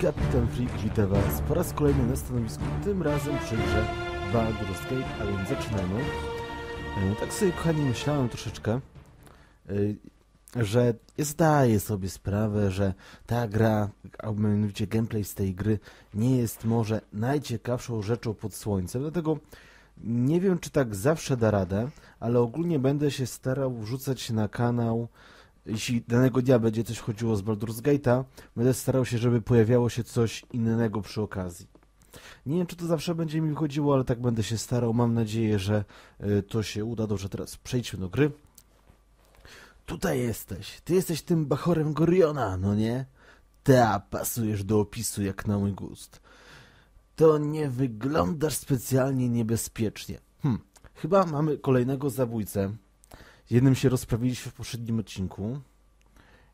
Kapitan Freak wita Was po raz kolejny na stanowisku, tym razem przy grze Baldur's Gate, a więc zaczynamy. E, Tak sobie, kochani, myślałem troszeczkę, e, że zdaję sobie sprawę, że ta gra, a mianowicie gameplay z tej gry, nie jest może najciekawszą rzeczą pod słońcem, dlatego nie wiem, czy tak zawsze da radę, ale ogólnie będę się starał wrzucać na kanał jeśli danego dnia będzie coś chodziło z Baldur's Gate'a, będę starał się, żeby pojawiało się coś innego przy okazji. Nie wiem, czy to zawsze będzie mi chodziło, ale tak będę się starał. Mam nadzieję, że y, to się uda. Dobrze, teraz przejdźmy do gry. Tutaj jesteś. Ty jesteś tym bachorem Goriona, no nie? Ta, pasujesz do opisu jak na mój gust. To nie wyglądasz specjalnie niebezpiecznie. Hm, chyba mamy kolejnego zabójcę. Jednym się rozprawiliśmy w poprzednim odcinku.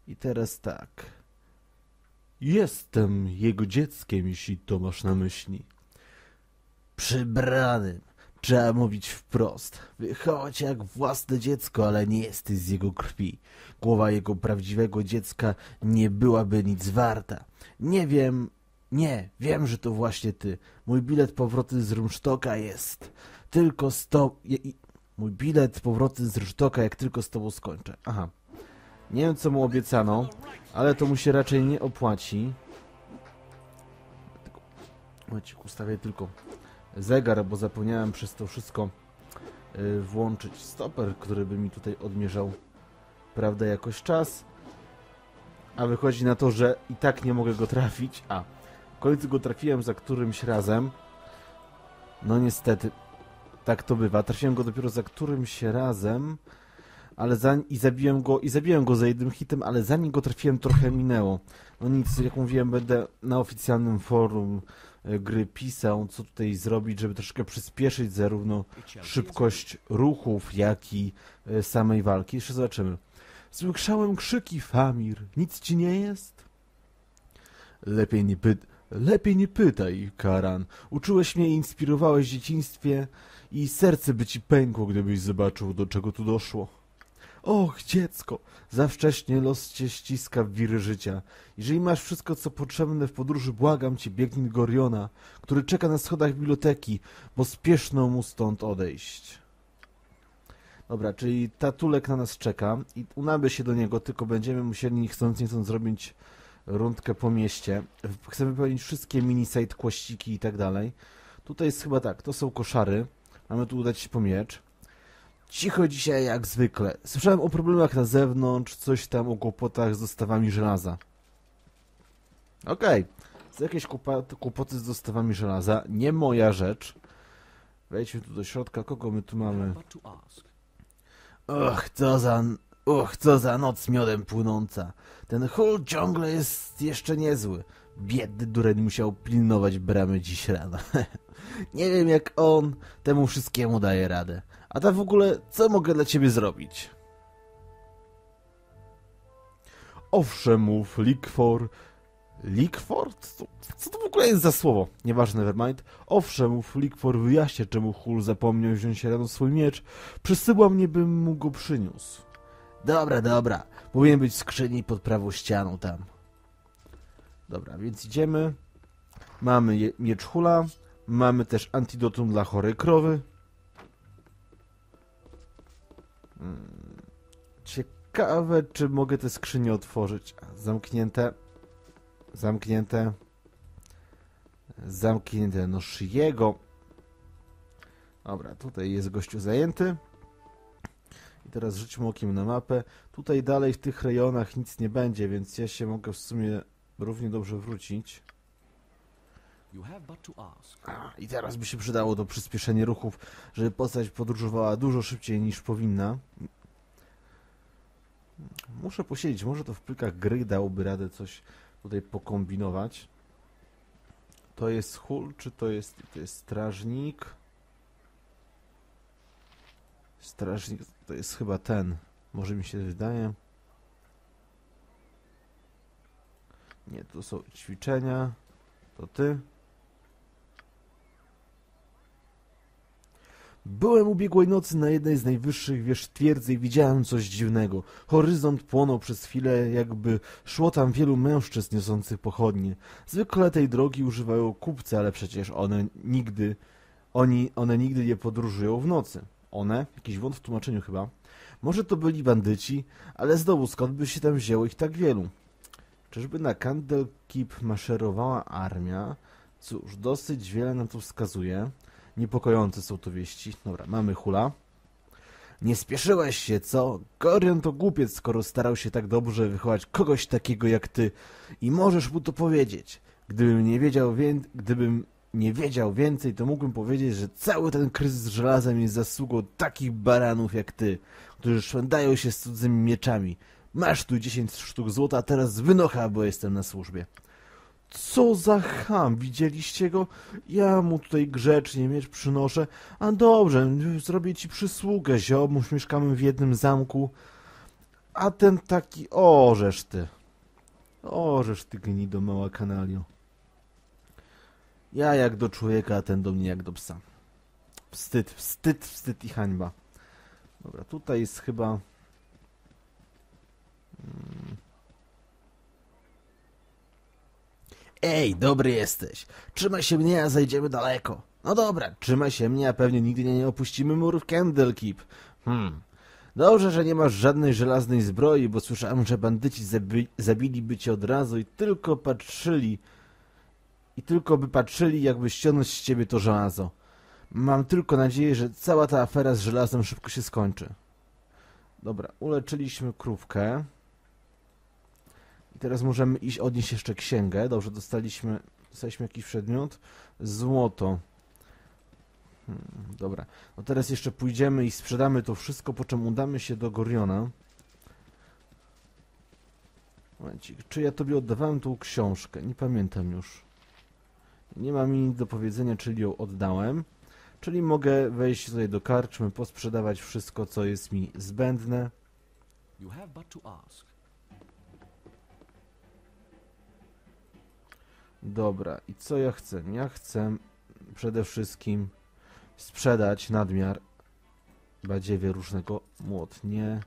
I teraz tak. Jestem jego dzieckiem, jeśli to masz na myśli. Przybranym. Trzeba mówić wprost. Wychować jak własne dziecko, ale nie jesteś z jego krwi. Głowa jego prawdziwego dziecka nie byłaby nic warta. Nie wiem... Nie, wiem, że to właśnie ty. Mój bilet powrotny z Rumsztoka jest tylko sto... Mój bilet powrotny z Rysztoka, jak tylko z tobą skończę. Aha. Nie wiem, co mu obiecano, ale to mu się raczej nie opłaci. Momencik, ustawię tylko zegar, bo zapomniałem przez to wszystko y, włączyć stoper, który by mi tutaj odmierzał, prawda, jakoś czas. A wychodzi na to, że i tak nie mogę go trafić. A, w końcu go trafiłem za którymś razem. No niestety, tak to bywa. Trafiłem go dopiero za którymś razem, ale za, i zabiłem go i zabiłem go za jednym hitem, ale zanim go trafiłem trochę minęło. No nic, jak mówiłem, będę na oficjalnym forum e, gry pisał, co tutaj zrobić, żeby troszkę przyspieszyć zarówno szybkość ruchów, jak i e, samej walki. Jeszcze zobaczymy. Słyszałem krzyki, Famir. Nic ci nie jest? Lepiej nie. Lepiej nie pytaj, Karan. Uczyłeś mnie i inspirowałeś w dzieciństwie i serce by ci pękło, gdybyś zobaczył, do czego tu doszło. Och, dziecko, za wcześnie los cię ściska w wiry życia. Jeżeli masz wszystko, co potrzebne w podróży, błagam cię, biegnij do Goriona, który czeka na schodach biblioteki, bo spieszno mu stąd odejść. Dobra, czyli tatulek na nas czeka i unamy się do niego, tylko będziemy musieli chcąc, nie chcąc zrobić rundkę po mieście. Chcemy wypełnić wszystkie mini-side kłościki i tak dalej. Tutaj jest chyba tak, to są koszary. Mamy tu udać się po miecz. Cicho dzisiaj jak zwykle. Słyszałem o problemach na zewnątrz, coś tam o kłopotach z dostawami żelaza. Okej, są jakieś kłopoty, kłopoty z dostawami żelaza. Nie moja rzecz. Wejdźmy tu do środka. Kogo my tu mamy? Och, co za... Och, co za noc miodem płynąca. Ten hul ciągle jest jeszcze niezły. Biedny dureń musiał pilnować bramy dziś rano. Nie wiem jak on temu wszystkiemu daje radę. A tak w ogóle, co mogę dla ciebie zrobić? Owszem, mów, Likfor. Likfor? Co, to w ogóle jest za słowo? Nieważne, nevermind. Owszem, mów, Likfor wyjaśnię, czemu Hul zapomniał wziąć rano swój miecz. Przysyła mnie, bym mu go przyniósł. Dobra, dobra. Powinien być w skrzyni pod prawą ścianą tam. Dobra, więc idziemy. Mamy miecz Hula. Mamy też antidotum dla chorej krowy. Mm, Ciekawe, czy mogę te skrzynie otworzyć. Zamknięte. Zamknięte. Zamknięte. No szyjego. Dobra, tutaj jest gościu zajęty. I teraz rzućmy okiem na mapę. Tutaj dalej w tych rejonach nic nie będzie, więc ja się mogę w sumie równie dobrze wrócić. A, I teraz by się przydało to przyspieszenie ruchów, żeby postać podróżowała dużo szybciej niż powinna. Muszę posiedzieć, może to w plikach gry dałoby radę coś tutaj pokombinować. To jest hul, czy to jest, to jest strażnik? Strażnik to jest chyba ten. Może mi się wydaje. Nie, to są ćwiczenia. To ty. Byłem ubiegłej nocy na jednej z najwyższych wież twierdzy i widziałem coś dziwnego. Horyzont płonął przez chwilę, jakby szło tam wielu mężczyzn niosących pochodnie. Zwykle tej drogi używają kupcy, ale przecież one nigdy, oni, one nigdy nie podróżują w nocy. One? Jakiś błąd w tłumaczeniu chyba. Może to byli bandyci, ale znowu skąd by się tam wzięło ich tak wielu? Czyżby na Candlekeep maszerowała armia? Cóż, dosyć wiele na to wskazuje. Niepokojące są to wieści. Dobra, mamy hula. Nie spieszyłeś się, co? Gorion to głupiec, skoro starał się tak dobrze wychować kogoś takiego jak ty. I możesz mu to powiedzieć. Gdybym nie wiedział, wię... Gdybym nie wiedział więcej, to mógłbym powiedzieć, że cały ten kryzys z żelazem jest zasługą takich baranów jak ty, którzy szwędają się z cudzymi mieczami. Masz tu 10 sztuk złota, teraz wynocha, bo jestem na służbie. Co za ham, widzieliście go? Ja mu tutaj grzecznie miecz przynoszę. A dobrze, zrobię ci przysługę, ziomuś, mieszkamy w jednym zamku. A ten taki, orzesz ty. Orzesz ty gnido, mała kanalio. Ja jak do człowieka, a ten do mnie jak do psa. Wstyd, wstyd, wstyd i hańba. Dobra, tutaj jest chyba... Ej, dobry jesteś. Trzymaj się mnie, a zajdziemy daleko. No dobra, trzymaj się mnie, a pewnie nigdy nie opuścimy murów Candlekeep. Hmm. Dobrze, że nie masz żadnej żelaznej zbroi, bo słyszałem, że bandyci zabi zabiliby cię od razu i tylko patrzyli... I tylko by patrzyli, jakby ściągnąć z ciebie to żelazo. Mam tylko nadzieję, że cała ta afera z żelazem szybko się skończy. Dobra, uleczyliśmy krówkę. I teraz możemy iść odnieść jeszcze księgę. Dobrze, dostaliśmy, dostaliśmy jakiś przedmiot. Złoto. Hmm, dobra, no teraz jeszcze pójdziemy i sprzedamy to wszystko, po czym udamy się do Goriona. Momencik, czy ja tobie oddawałem tą książkę? Nie pamiętam już. Nie ma mi nic do powiedzenia, czyli ją oddałem. Czyli mogę wejść tutaj do karczmy, posprzedawać wszystko, co jest mi zbędne. You have but to ask. Dobra, i co ja chcę? Ja chcę przede wszystkim sprzedać nadmiar badziewie różnego młotnie.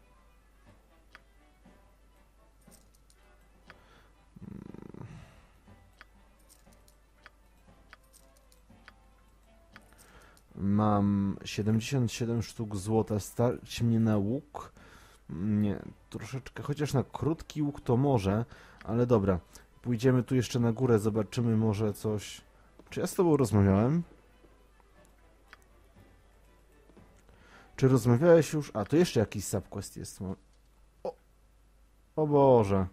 Mam 77 sztuk złota, stać mnie na łuk. Nie, troszeczkę, chociaż na krótki łuk to może, ale dobra. Pójdziemy tu jeszcze na górę, zobaczymy może coś... Czy ja z tobą rozmawiałem? Czy rozmawiałeś już? A, tu jeszcze jakiś subquest jest. O, o Boże.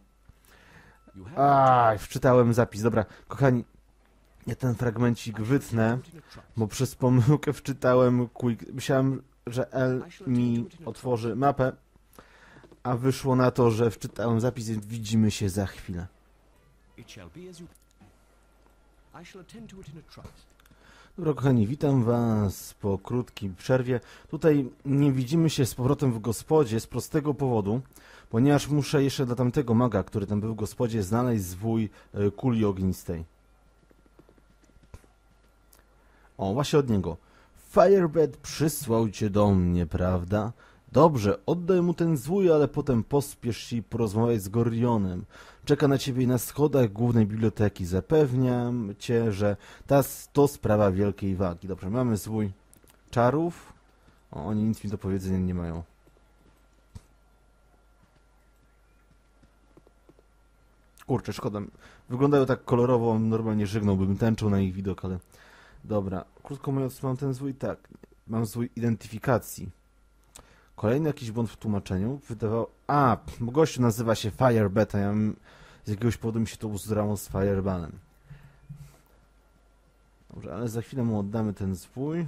Aj, wczytałem zapis. Dobra, kochani, ja ten fragmencik wytnę, bo przez pomyłkę wczytałem quick. Myślałem, że L mi otworzy mapę, a wyszło na to, że wczytałem zapis i widzimy się za chwilę. It shall be as you. I shall attend to it in a trust. Dobra, kochani, witam Was po krótkiej przerwie. Tutaj nie widzimy się z powrotem w gospodzie z prostego powodu, ponieważ muszę jeszcze dla tamtego maga, który tam był w gospodzie, znaleźć zwój e, kuli ognistej. O, właśnie od niego. Firebed przysłał cię do mnie, prawda? Dobrze, oddaj mu ten zwój, ale potem pospiesz się i porozmawiaj z Gorionem. Czeka na ciebie na schodach głównej biblioteki. Zapewniam cię, że ta, to sprawa wielkiej wagi. Dobrze, mamy zwój czarów. O, oni nic mi do powiedzenia nie mają. Kurczę, szkoda. Wyglądają tak kolorowo, normalnie żygnąłbym tęczą na ich widok, ale... Dobra, krótko mówiąc, mam ten zwój tak. Mam zwój identyfikacji. Kolejny jakiś błąd w tłumaczeniu. Wydawał... A, bo gościu nazywa się Firebet, a ja z jakiegoś powodu mi się to uzdrało z Firebanem. Dobrze, ale za chwilę mu oddamy ten zwój.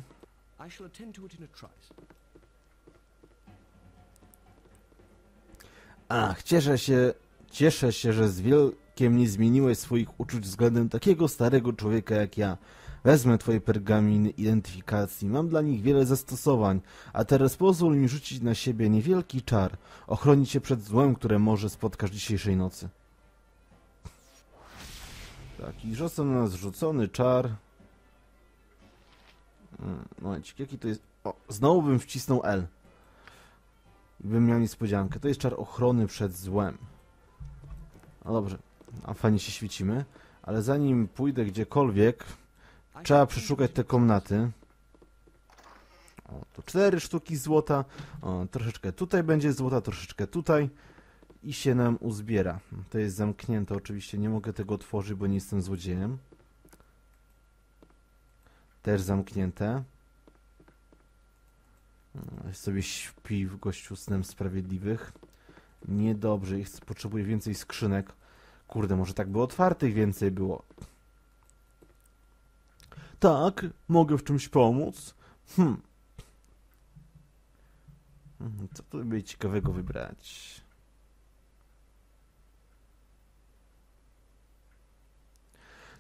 Ach, cieszę się, cieszę się, że z wielkiem nie zmieniłeś swoich uczuć względem takiego starego człowieka jak ja. Wezmę twoje pergaminy identyfikacji, mam dla nich wiele zastosowań, a teraz pozwól mi rzucić na siebie niewielki czar, ochroni cię przed złem, które może spotkasz dzisiejszej nocy. Tak, i został na nas rzucony czar. Mm, Momencik, jaki to jest... O, znowu bym wcisnął L. I bym miał niespodziankę. To jest czar ochrony przed złem. No dobrze, a fajnie się świecimy. Ale zanim pójdę gdziekolwiek, trzeba przeszukać te komnaty. O, tu cztery sztuki złota. O, troszeczkę tutaj będzie złota, troszeczkę tutaj. I się nam uzbiera. To jest zamknięte, oczywiście nie mogę tego otworzyć, bo nie jestem złodziejem. Też zamknięte. Sobie śpi w gościu snem sprawiedliwych. Niedobrze, potrzebuję więcej skrzynek. Kurde, może tak by otwartych więcej było. Tak, mogę w czymś pomóc. Hmm. Mhm, Co tu by ciekawego wybrać?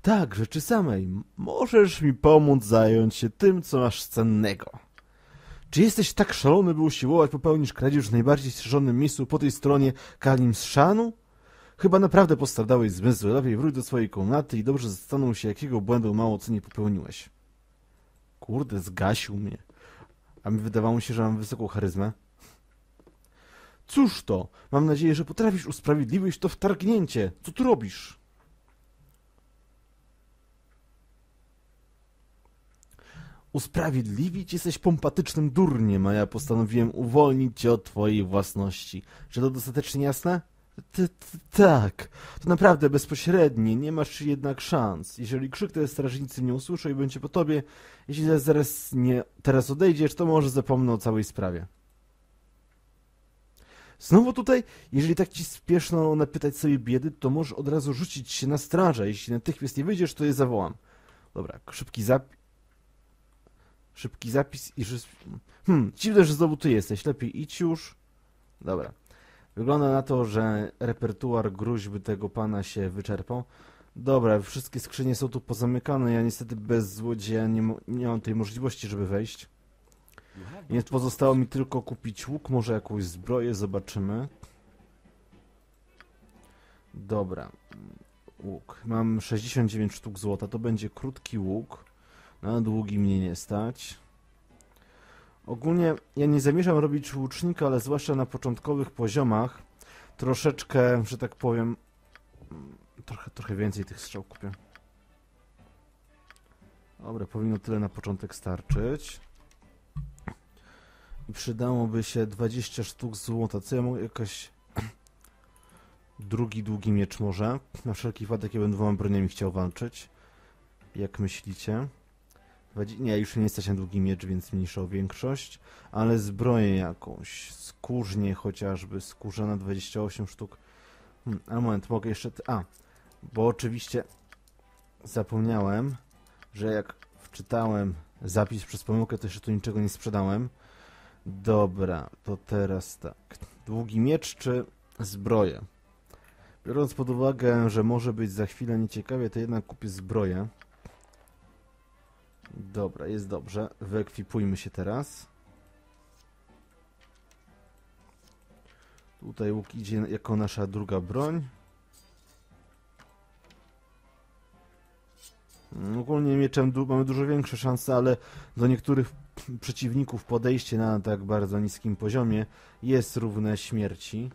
Tak, rzeczy samej. Możesz mi pomóc zająć się tym, co masz cennego. Czy jesteś tak szalony, by usiłować popełnić kradzież w najbardziej strzeżonym miejscu po tej stronie Kalim Szanu? Chyba naprawdę postradałeś zmysły. Lepiej wróć do swojej komnaty i dobrze zastanów się, jakiego błędu mało co nie popełniłeś. Kurde, zgasił mnie. A mi wydawało się, że mam wysoką charyzmę. Cóż to? Mam nadzieję, że potrafisz usprawiedliwić to wtargnięcie. Co tu robisz? Usprawiedliwić? Jesteś pompatycznym durniem, a ja postanowiłem uwolnić cię od twojej własności. Czy to dostatecznie jasne? Tak, to naprawdę bezpośrednie, nie masz jednak szans. Jeżeli krzyknę, strażnicy mnie usłyszą i będzie po tobie. Jeśli zaraz nie, teraz odejdziesz, to może zapomnę o całej sprawie. Znowu tutaj, jeżeli tak ci spieszno napytać sobie biedy, to możesz od razu rzucić się na strażę. Jeśli natychmiast nie wyjdziesz, to je zawołam. Dobra, szybki zapis. Szybki zapis i. Hmm, dziwne, że znowu tu jesteś. Lepiej idź już. Dobra. Wygląda na to, że repertuar gruźby tego pana się wyczerpał. Dobra, wszystkie skrzynie są tu pozamykane. Ja niestety bez złodzieja nie, nie mam tej możliwości, żeby wejść. Więc pozostało mi tylko kupić łuk, może jakąś zbroję, zobaczymy. Dobra. Łuk. Mam 69 sztuk złota, to będzie krótki łuk. Na długi mnie nie stać. Ogólnie ja nie zamierzam robić łucznika, ale zwłaszcza na początkowych poziomach troszeczkę, że tak powiem, mm, trochę, trochę więcej tych strzał kupię. Dobra, powinno tyle na początek starczyć. I przydałoby się 20 sztuk złota. Co ja mogę jakaś... Drugi długi miecz może. Na wszelki wypadek ja bym dwoma broniami chciał walczyć. Jak myślicie? Nie, już nie stać na długi miecz, więc mniejsza o większość. Ale zbroję jakąś. Skórznie chociażby. Skórza na 28 sztuk. Hmm, a moment, mogę jeszcze... A, bo oczywiście zapomniałem, że jak wczytałem zapis przez pomyłkę, to jeszcze tu niczego nie sprzedałem. Dobra, to teraz tak. Długi miecz czy zbroję? Biorąc pod uwagę, że może być za chwilę nieciekawie, to jednak kupię zbroję. Dobra, jest dobrze. Wyekwipujmy się teraz. Tutaj łuk idzie jako nasza druga broń. Mm, Ogólnie mieczem du mamy dużo większe szanse, ale do niektórych przeciwników podejście na tak bardzo niskim poziomie jest równe śmierci.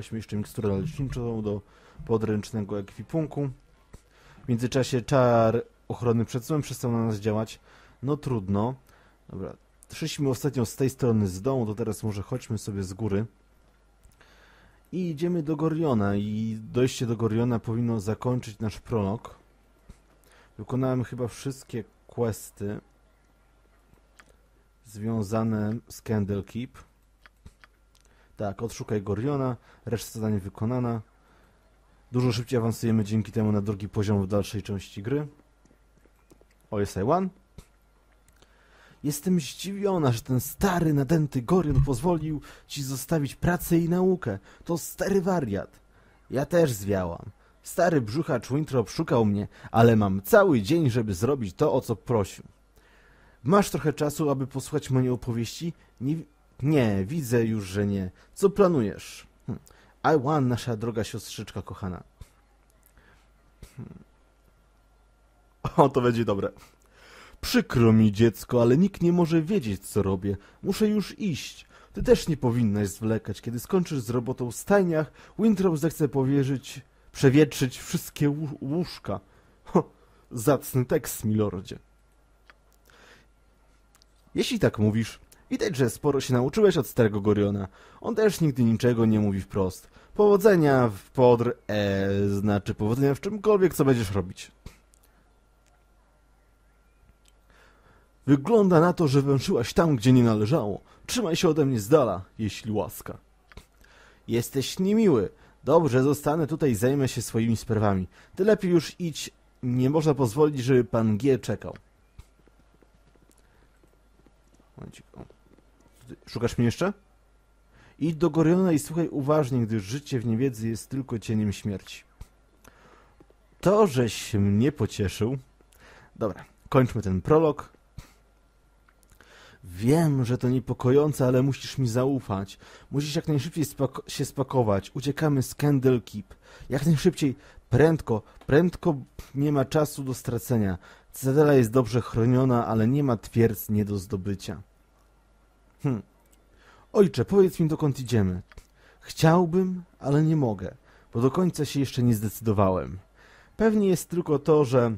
Weźmy jeszcze miksturę leczniczą do podręcznego ekwipunku. W międzyczasie czar ochrony przed złem przestał na nas działać. No trudno. Dobra, szliśmy ostatnio z tej strony z domu, to teraz może chodźmy sobie z góry. I idziemy do Goriona i dojście do Goriona powinno zakończyć nasz prolog. Wykonałem chyba wszystkie questy związane z Candlekeep. Tak, odszukaj Goriona, reszta zadań wykonana. Dużo szybciej awansujemy dzięki temu na drugi poziom w dalszej części gry. O, jest I1. Jestem zdziwiona, że ten stary, nadęty Gorion pozwolił ci zostawić pracę i naukę. To stary wariat. Ja też zwiałam. Stary brzuchacz Winthrop szukał mnie, ale mam cały dzień, żeby zrobić to, o co prosił. Masz trochę czasu, aby posłuchać mojej opowieści? Nie, nie widzę już, że nie. Co planujesz? Hm. I want, nasza droga siostrzyczka kochana. Hmm. O, to będzie dobre. Przykro mi, dziecko, ale nikt nie może wiedzieć, co robię. Muszę już iść. Ty też nie powinnaś zwlekać. Kiedy skończysz z robotą w stajniach, Wintrow zechce powierzyć, przewietrzyć wszystkie łó- łóżka. Ho, zacny tekst, milordzie. Jeśli tak mówisz, widać, że sporo się nauczyłeś od starego Goriona. On też nigdy niczego nie mówi wprost. Powodzenia w podr... E, znaczy powodzenia w czymkolwiek, co będziesz robić. Wygląda na to, że węszyłaś tam, gdzie nie należało. Trzymaj się ode mnie z dala, jeśli łaska. Jesteś niemiły. Dobrze, zostanę tutaj i zajmę się swoimi sprawami. Ty lepiej już idź. Nie można pozwolić, żeby pan G czekał. Szukasz mnie jeszcze? Idź do Goriona i słuchaj uważnie, gdyż życie w niewiedzy jest tylko cieniem śmierci. To, żeś mnie pocieszył. Dobra, kończmy ten prolog. Wiem, że to niepokojące, ale musisz mi zaufać. Musisz jak najszybciej spako- się spakować. Uciekamy z Candle Keep. Jak najszybciej, prędko, prędko nie ma czasu do stracenia. Cytadela jest dobrze chroniona, ale nie ma twierdz nie do zdobycia. Hm. Ojcze, powiedz mi dokąd idziemy. Chciałbym, ale nie mogę, bo do końca się jeszcze nie zdecydowałem. Pewnie jest tylko to, że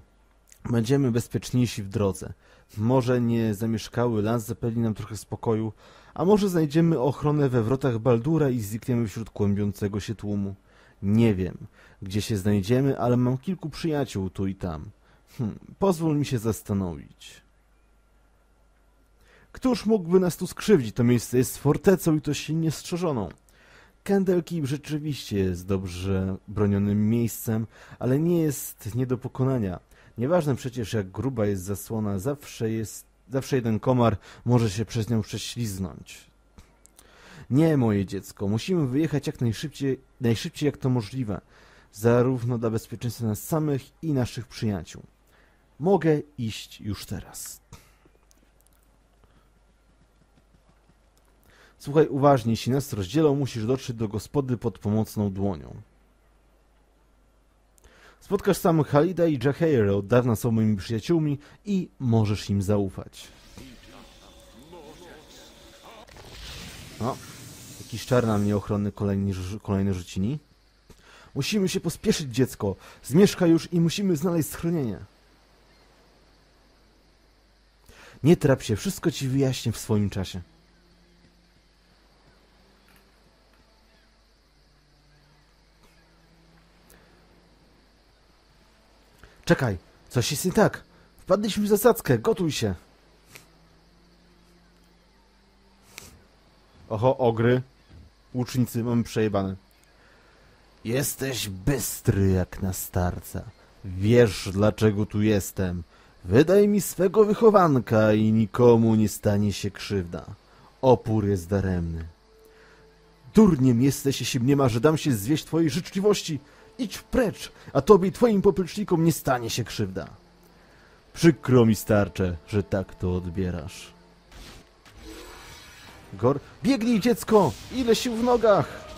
będziemy bezpieczniejsi w drodze. Może nie zamieszkały las zapewni nam trochę spokoju, a może znajdziemy ochronę we wrotach Baldura i znikniemy wśród kłębiącego się tłumu. Nie wiem, gdzie się znajdziemy, ale mam kilku przyjaciół tu i tam. Hm, pozwól mi się zastanowić. Któż mógłby nas tu skrzywdzić? To miejsce jest fortecą i to silnie strzeżoną. Candle rzeczywiście jest dobrze bronionym miejscem, ale nie jest nie do pokonania. Nieważne przecież jak gruba jest zasłona, zawsze jest, zawsze jeden komar może się przez nią prześliznąć. Nie, moje dziecko, musimy wyjechać jak najszybciej, najszybciej jak to możliwe, zarówno dla bezpieczeństwa nas samych i naszych przyjaciół. Mogę iść już teraz. Słuchaj uważnie, jeśli nas rozdzielą, musisz dotrzeć do gospody pod pomocną dłonią. Spotkasz sam Halida i Jaheira, od dawna są moimi przyjaciółmi i możesz im zaufać. O, jakiś czar na mnie kolejny, kolejny rzucini. Musimy się pospieszyć, dziecko. Zmieszka już i musimy znaleźć schronienie. Nie trap się, wszystko ci wyjaśnię w swoim czasie. Czekaj, coś jest nie tak. Wpadliśmy w zasadzkę, gotuj się. Oho, ogry. Łucznicy, mamy przejebane. Jesteś bystry jak na starca. Wiesz, dlaczego tu jestem. Wydaj mi swego wychowanka i nikomu nie stanie się krzywda. Opór jest daremny. Durniem jesteś, jeśli mniema, że dam się zwieść twojej życzliwości. Idź precz, a tobie i twoim poplecznikom nie stanie się krzywda. Przykro mi starcze, że tak to odbierasz. Gor... Biegnij, dziecko! Ile sił w nogach!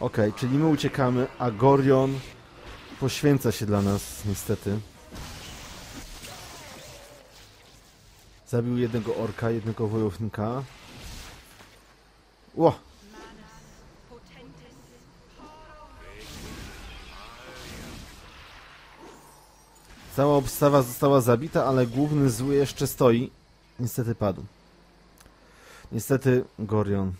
Okej, czyli my uciekamy, a Gorion poświęca się dla nas, niestety. Zabił jednego orka, jednego wojownika. Ło! Cała obstawa została zabita, ale główny zły jeszcze stoi. Niestety padł. Niestety, Gorion.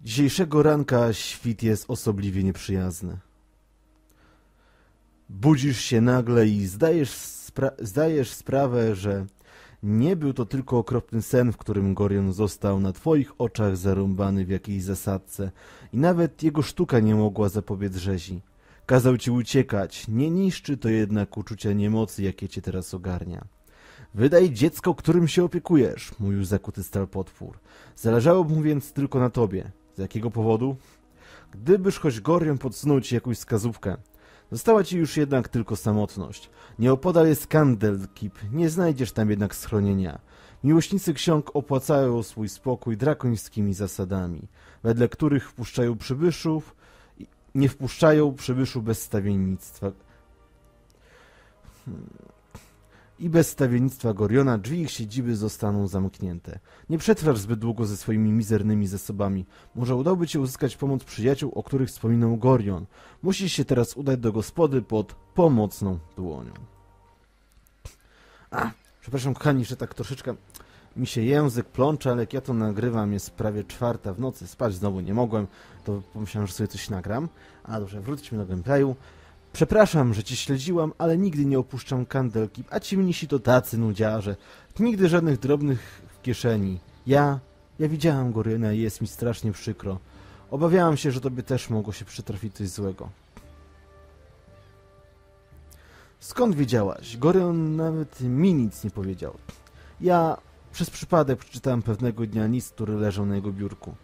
Dzisiejszego ranka świt jest osobliwie nieprzyjazny. Budzisz się nagle i zdajesz, spra zdajesz sprawę, że nie był to tylko okropny sen, w którym Gorion został na twoich oczach zarąbany w jakiejś zasadce i nawet jego sztuka nie mogła zapobiec rzezi. Kazał ci uciekać, nie niszczy to jednak uczucia niemocy, jakie cię teraz ogarnia. Wydaj dziecko, którym się opiekujesz, mówił zakuty stal potwór. Zależało mu więc tylko na tobie. Z jakiego powodu? Gdybyż choć Gorion podsunął ci jakąś wskazówkę. Została ci już jednak tylko samotność. Nieopodal jest Kandelkip, nie znajdziesz tam jednak schronienia. Miłośnicy ksiąg opłacają swój spokój drakońskimi zasadami, wedle których wpuszczają przybyszów, nie wpuszczają przybyszu bez stawiennictwa. I bez stawiennictwa Goriona drzwi ich siedziby zostaną zamknięte. Nie przetrwasz zbyt długo ze swoimi mizernymi zasobami. Może udałoby ci uzyskać pomoc przyjaciół, o których wspominał Gorion. Musisz się teraz udać do gospody pod pomocną dłonią. A, przepraszam kochani, że tak troszeczkę mi się język plącze, ale jak ja to nagrywam, jest prawie czwarta w nocy, spać znowu nie mogłem, to pomyślałem, że sobie coś nagram. A dobrze, wróćmy do gameplayu. Przepraszam, że cię śledziłam, ale nigdy nie opuszczam kandelki, a ci mnisi to tacy nudziarze. Nigdy żadnych drobnych w kieszeni. Ja, ja widziałam Goryna i jest mi strasznie przykro. Obawiałam się, że tobie też mogło się przytrafić coś złego. Skąd wiedziałaś? Goryn nawet mi nic nie powiedział. Ja przez przypadek przeczytałem pewnego dnia list, który leżał na jego biurku.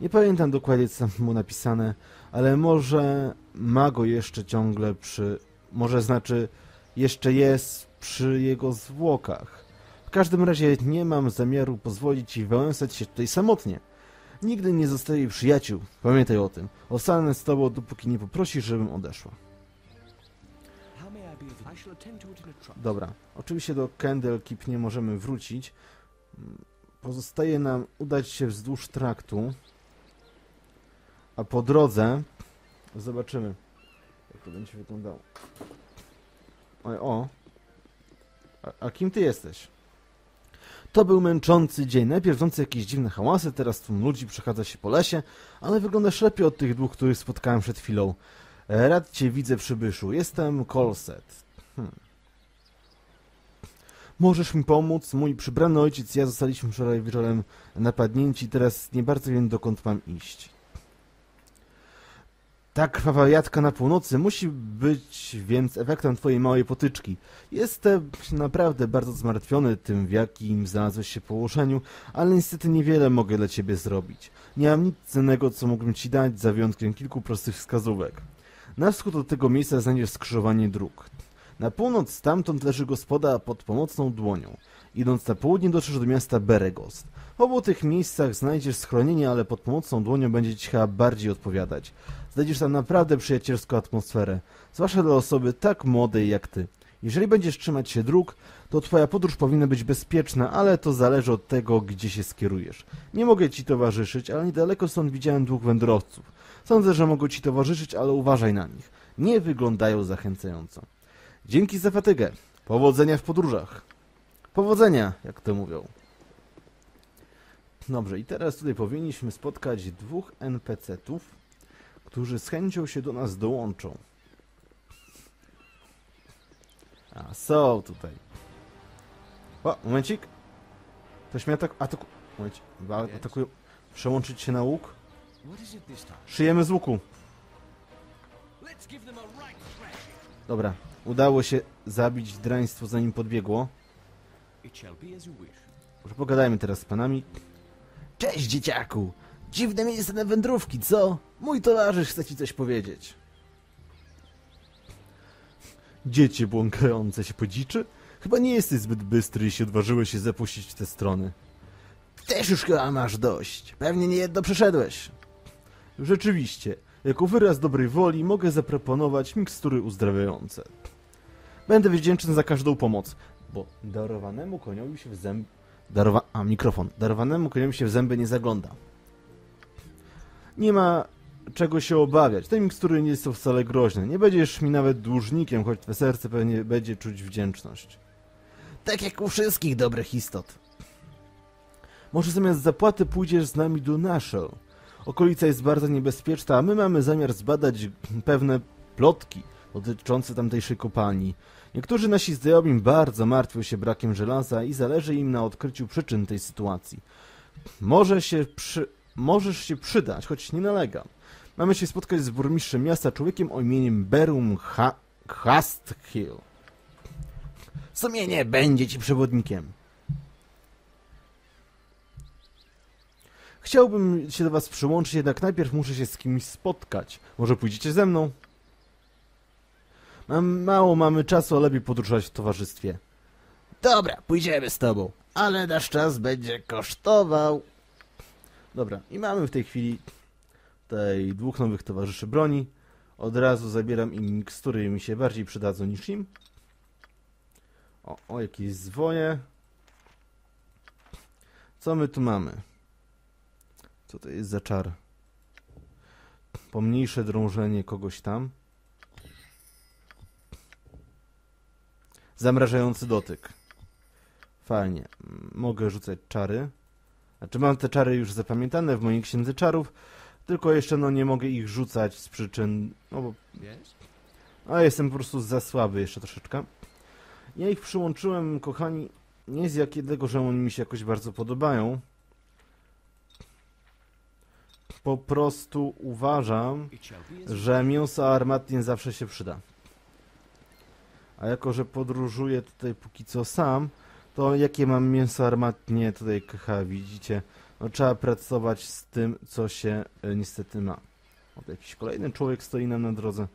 Nie pamiętam dokładnie, co tam mu napisane, ale może ma go jeszcze ciągle przy... Może znaczy, jeszcze jest przy jego zwłokach. W każdym razie nie mam zamiaru pozwolić ci wałęsać się tutaj samotnie. Nigdy nie zostawię przyjaciół. Pamiętaj o tym. Ostanę z tobą, dopóki nie poprosisz, żebym odeszła. Dobra. Oczywiście do Candle Keep nie możemy wrócić. Pozostaje nam udać się wzdłuż traktu. A po drodze zobaczymy, jak to będzie wyglądało. O. A, a kim ty jesteś? To był męczący dzień. Najpierw rządzący jakieś dziwne hałasy, teraz tłum ludzi przechadza się po lesie, ale wyglądasz lepiej od tych dwóch, których spotkałem przed chwilą. Rad cię widzę, przybyszu. Jestem Colset. Hmm. Możesz mi pomóc? Mój przybrany ojciec i ja zostaliśmy wczoraj wieczorem napadnięci, teraz nie bardzo wiem, dokąd mam iść. Ta krwawa jadka na północy musi być więc efektem twojej małej potyczki. Jestem naprawdę bardzo zmartwiony tym, w jakim znalazłeś się położeniu, ale niestety niewiele mogę dla ciebie zrobić. Nie mam nic cennego, co mógłbym ci dać, za wyjątkiem kilku prostych wskazówek. Na wschód od tego miejsca znajdziesz skrzyżowanie dróg. Na północ stamtąd leży gospoda pod pomocną dłonią. Idąc na południe dotrzesz do miasta Beregost. W obu tych miejscach znajdziesz schronienie, ale pod pomocną dłonią będzie ci chyba bardziej odpowiadać. Znajdziesz tam naprawdę przyjacielską atmosferę, zwłaszcza dla osoby tak młodej jak ty. Jeżeli będziesz trzymać się dróg, to twoja podróż powinna być bezpieczna, ale to zależy od tego, gdzie się skierujesz. Nie mogę ci towarzyszyć, ale niedaleko stąd widziałem dwóch wędrowców. Sądzę, że mogą ci towarzyszyć, ale uważaj na nich. Nie wyglądają zachęcająco. Dzięki za fatygę. Powodzenia w podróżach. Powodzenia, jak to mówią. Dobrze, i teraz tutaj powinniśmy spotkać dwóch NPC-tów, którzy z chęcią się do nas dołączą. A, są tutaj. O, momencik. Ktoś mnie atak... ataku... Momencik. Atakują... Przełączyć się na łuk? Szyjemy z łuku. Dobra, udało się zabić draństwo zanim podbiegło. Może pogadajmy teraz z panami. Cześć, dzieciaku! Dziwne miejsce na wędrówki, co? Mój towarzysz chce ci coś powiedzieć. Dziecię błąkające się po dziczy? Chyba nie jesteś zbyt bystry i się odważyłeś się zapuścić w te strony. Też już chyba masz dość. Pewnie nie jedno przeszedłeś. Rzeczywiście, jako wyraz dobrej woli mogę zaproponować mikstury uzdrawiające. Będę wdzięczny za każdą pomoc, bo darowanemu koniowi się w zęby... Darowa... A, mikrofon. Darowanemu koniowi się w zęby nie zagląda. Nie ma czego się obawiać. Te mikstury nie są wcale groźne. Nie będziesz mi nawet dłużnikiem, choć twe serce pewnie będzie czuć wdzięczność. Tak jak u wszystkich dobrych istot. Może zamiast zapłaty pójdziesz z nami do Nashel. Okolica jest bardzo niebezpieczna, a my mamy zamiar zbadać pewne plotki dotyczące tamtejszej kopalni. Niektórzy nasi znajomi bardzo martwią się brakiem żelaza i zależy im na odkryciu przyczyn tej sytuacji. Może się przy... Możesz się przydać, choć nie nalegam. Mamy się spotkać z burmistrzem miasta, człowiekiem o imieniem Berum ha... Hasthill. Sumienie będzie ci przewodnikiem. Chciałbym się do was przyłączyć, jednak najpierw muszę się z kimś spotkać. Może pójdziecie ze mną? Mało mamy czasu, a lepiej podróżować w towarzystwie. Dobra, pójdziemy z tobą, ale nasz czas będzie kosztował. Dobra, i mamy w tej chwili tutaj dwóch nowych towarzyszy broni. Od razu zabieram im mikstury, mi się bardziej przydadzą niż im. O, o, jakieś zwoje. Co my tu mamy? Co to jest za czar? Pomniejsze drążenie kogoś tam. Zamrażający dotyk. Fajnie. Mogę rzucać czary. Znaczy mam te czary już zapamiętane w mojej księdze czarów, tylko jeszcze no nie mogę ich rzucać z przyczyn, no bo a jestem po prostu za słaby jeszcze troszeczkę. Ja ich przyłączyłem, kochani, nie z jakiego, że oni mi się jakoś bardzo podobają. Po prostu uważam, że mięso armatnie zawsze się przyda. A jako, że podróżuję tutaj póki co sam, to jakie mam mięso armatnie tutaj KH, widzicie? No trzeba pracować z tym, co się e, niestety ma. O, jakiś kolejny człowiek stoi nam na drodze.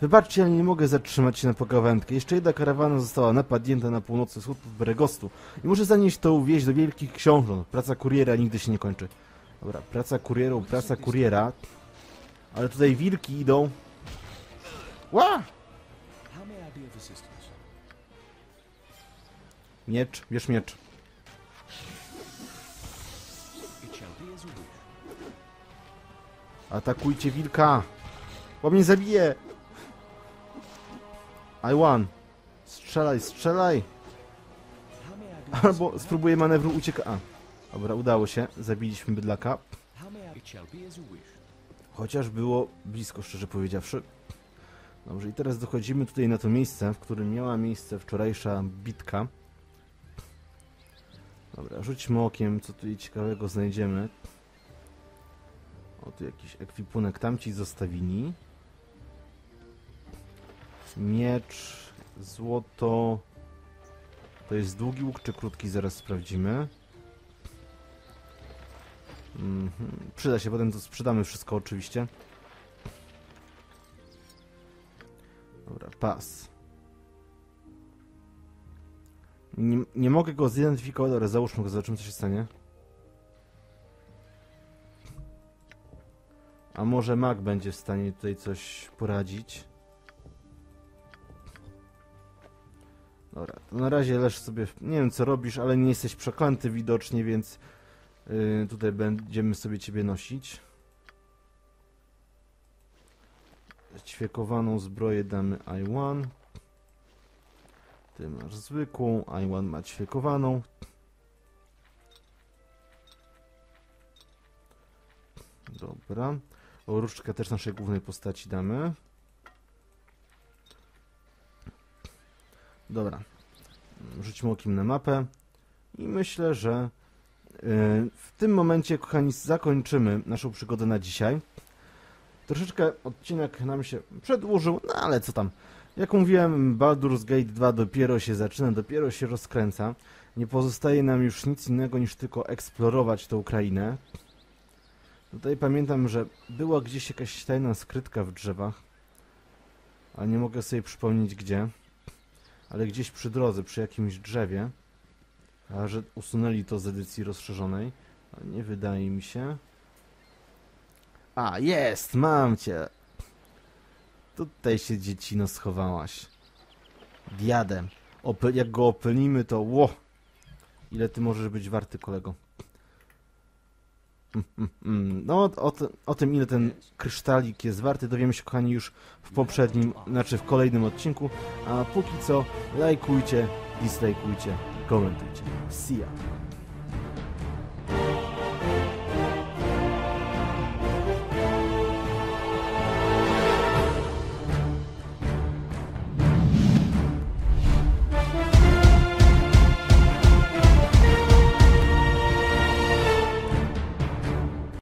Wybaczcie, ale nie mogę zatrzymać się na pogawędkę. Jeszcze jedna karawana została napadnięta na północy wschód od Bregostu i muszę zanieść to wieść do wielkich książąt. Praca kuriera nigdy się nie kończy. Dobra, praca kurierą, praca kuriera. Ale tutaj wilki idą. Ła! Miecz, bierz miecz. Atakujcie wilka! Bo mnie zabije! I won. Strzelaj, strzelaj! Albo spróbuję manewru ucieka... A. Dobra, udało się. Zabiliśmy bydlaka. Chociaż było blisko, szczerze powiedziawszy. Dobrze, i teraz dochodzimy tutaj na to miejsce, w którym miała miejsce wczorajsza bitka. Dobra, rzućmy okiem, co tutaj ciekawego znajdziemy. O, tu jakiś ekwipunek tamci zostawili. Miecz, złoto. To jest długi łuk czy krótki? Zaraz sprawdzimy. Mhm. Przyda się, potem to sprzedamy wszystko oczywiście. Pas. Nie, nie mogę go zidentyfikować, ale załóżmy go, zobaczymy co się stanie. A może Mac będzie w stanie tutaj coś poradzić. Dobra, to na razie leż sobie, nie wiem co robisz, ale nie jesteś przeklęty widocznie, więc Yy, tutaj będziemy sobie ciebie nosić. Ćwiekowaną zbroję damy I1. Ty masz zwykłą, I1 ma ćwiekowaną. Dobra. O, różdżkę też naszej głównej postaci damy. Dobra. Rzućmy okiem na mapę. I myślę, że Yy, W tym momencie, kochani, zakończymy naszą przygodę na dzisiaj. Troszeczkę odcinek nam się przedłużył, no ale co tam. Jak mówiłem, Baldur's Gate 2 dopiero się zaczyna, dopiero się rozkręca. Nie pozostaje nam już nic innego niż tylko eksplorować tę Ukrainę. Tutaj pamiętam, że była gdzieś jakaś tajna skrytka w drzewach, ale nie mogę sobie przypomnieć gdzie. Ale gdzieś przy drodze, przy jakimś drzewie. A że usunęli to z edycji rozszerzonej? Nie wydaje mi się. A, jest! Mam cię! Tutaj się dziecino schowałaś. Diadem. Ope jak go opylimy, to ło! Ile ty możesz być warty, kolego? Mm, mm, mm. No, o, o tym, ile ten kryształik jest warty, dowiemy się, kochani, już w poprzednim, znaczy w kolejnym odcinku. A póki co, lajkujcie, dislajkujcie, komentujcie. See ya!